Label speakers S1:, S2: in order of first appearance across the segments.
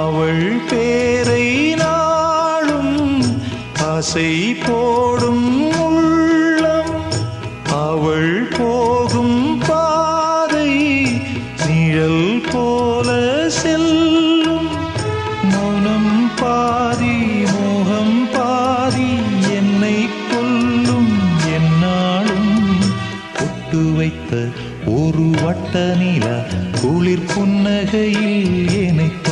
S1: அவள் பேரை நாளும் ஆசை போடும் உள்ளம். அவள் போகும் பாதை நிழல் போல செல்லும். மௌனம் பாதி மோகம் பாதி என்னை கொல்லும். என்னாலும் பொட்டு வைத்த ஒரு வட்ட நில குளிர் புன்னகையில் எனக்கு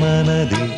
S1: மனதில்